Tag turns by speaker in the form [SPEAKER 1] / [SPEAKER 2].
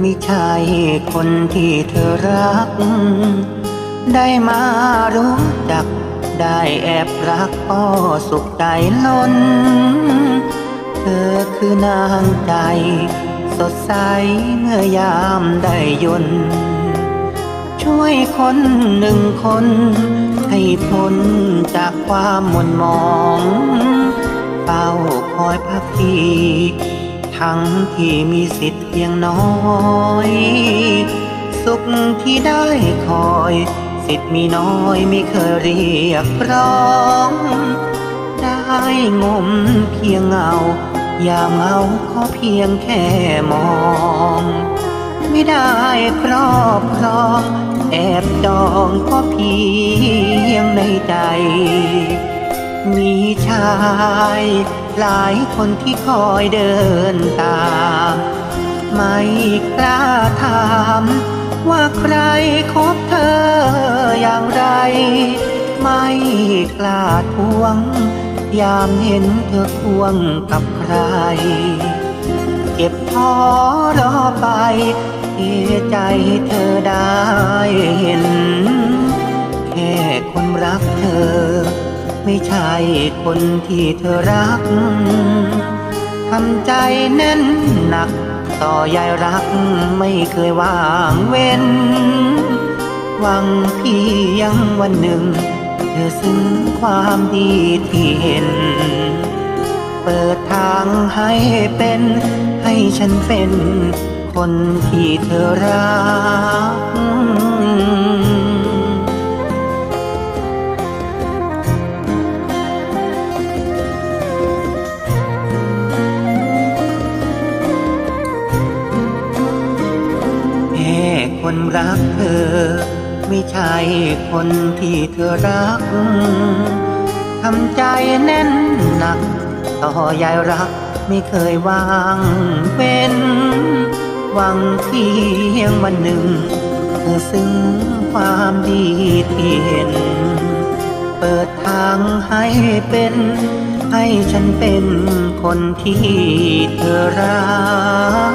[SPEAKER 1] ไม่ใช่คนที่เธอรัก ได้มารู้จัก ได้แอบรักก็สุขใจล้น เธอคือนางใจ สดใสเมื่อยามได้ยนช่วยคนหนึ่งคน ให้พ้นจากความหม่นมองเฝ้าคอยพักดี ทั้งที่มีสิทธิ์เพียงน้อย สุขที่ได้คอย สิทธิ์มีน้อยไม่เคยเรียกร้อง ได้งมเพียงเงาอย่าเงาขอเพียงแค่มอง ไม่ได้ครอบครอง แอบจองก็เพียงในใจ มีชายหลายคนที่คอยเดินตามไม่กล้าถามว่าใครคบเธออย่างไร ไม่กล้าทวง ยามเห็นเธอควงกับใคร เก็บพอรอไปเสียใจเธอได้เห็น แค่คนรักเธอ ไม่ใช่คนที่เธอรัก ทำใจแน่นหนัก ต่อยายรักไม่เคยว่างเว้น หวังเพียงวันหนึ่ง เธอซึ้งความดีที่เห็น เปิดทางให้เป็น ให้ฉันเป็น คนที่เธอรัก คนรักเธอ ไม่ใช่คนที่เธอรัก ทำใจแน่นหนัก ต่อยายรักไม่เคยวางเป็นหวังเพียงวันหนึ่ง เธอซึ้งความดีที่เห็น เปิดทางให้เป็น ให้ฉันเป็นคนที่เธอรัก